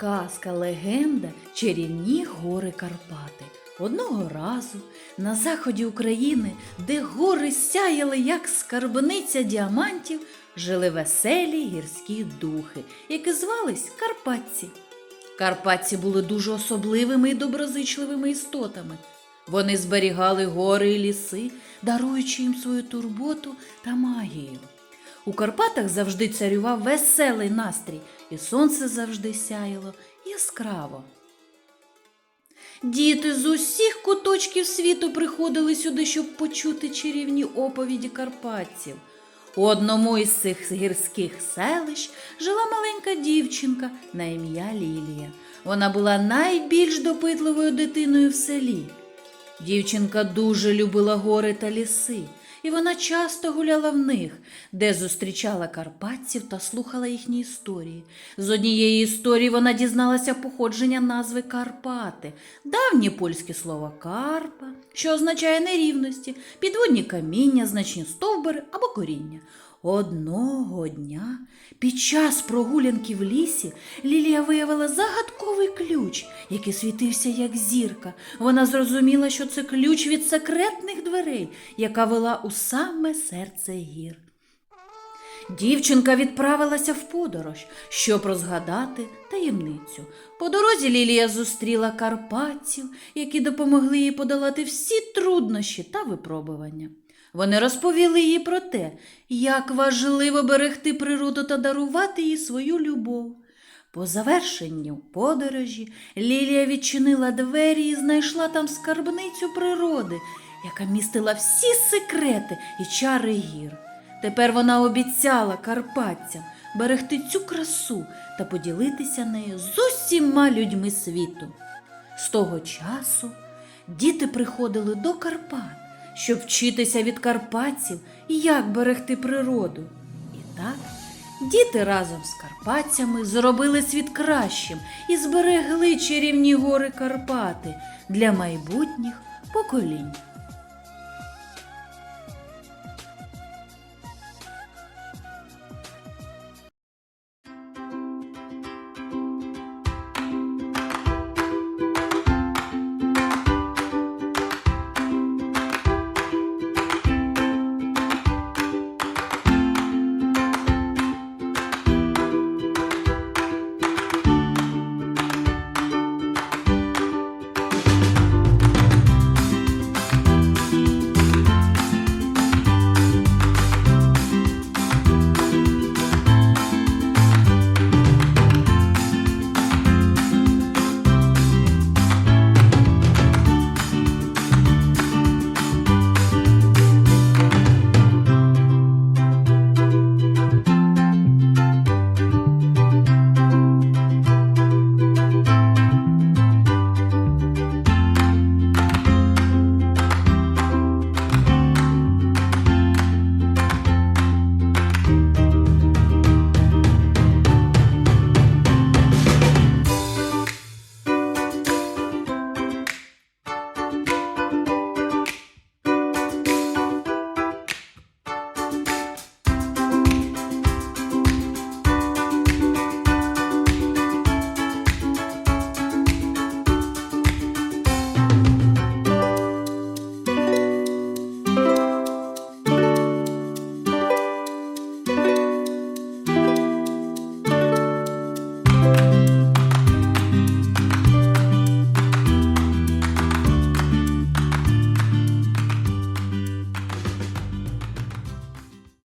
Казка, легенда, чарівні гори Карпати. Одного разу на заході України, де гори сяяли, як скарбниця діамантів, жили веселі гірські духи, які звались Карпатці. Карпатці були дуже особливими і доброзичливими істотами. Вони зберігали гори і ліси, даруючи їм свою турботу та магію. У Карпатах завжди царював веселий настрій, і сонце завжди сяяло яскраво. Діти з усіх куточків світу приходили сюди, щоб почути чарівні оповіді карпатців. У одному із цих гірських селищ жила маленька дівчинка на ім'я Лілія. Вона була найбільш допитливою дитиною в селі. Дівчинка дуже любила гори та ліси, і вона часто гуляла в них, де зустрічала карпатців та слухала їхні історії. З однієї історії вона дізналася походження назви Карпати, давнє польське слово карпа, що означає нерівності, підводні каміння, значні стовбури або коріння. Одного дня під час прогулянки в лісі Лілія виявила загадковий ключ, який світився як зірка. Вона зрозуміла, що це ключ від секретних дверей, яка вела у саме серце гір. Дівчинка відправилася в подорож, щоб розгадати таємницю. По дорозі Лілія зустріла карпатців, які допомогли їй подолати всі труднощі та випробування. Вони розповіли їй про те, як важливо берегти природу та дарувати їй свою любов. По завершенню подорожі Лілія відчинила двері і знайшла там скарбницю природи, яка містила всі секрети і чари гір. Тепер вона обіцяла карпатцям берегти цю красу та поділитися нею з усіма людьми світу. З того часу діти приходили до Карпат, щоб вчитися від карпатців, як берегти природу. І так діти разом з карпатцями зробили світ кращим і зберегли чарівні гори Карпати для майбутніх поколінь.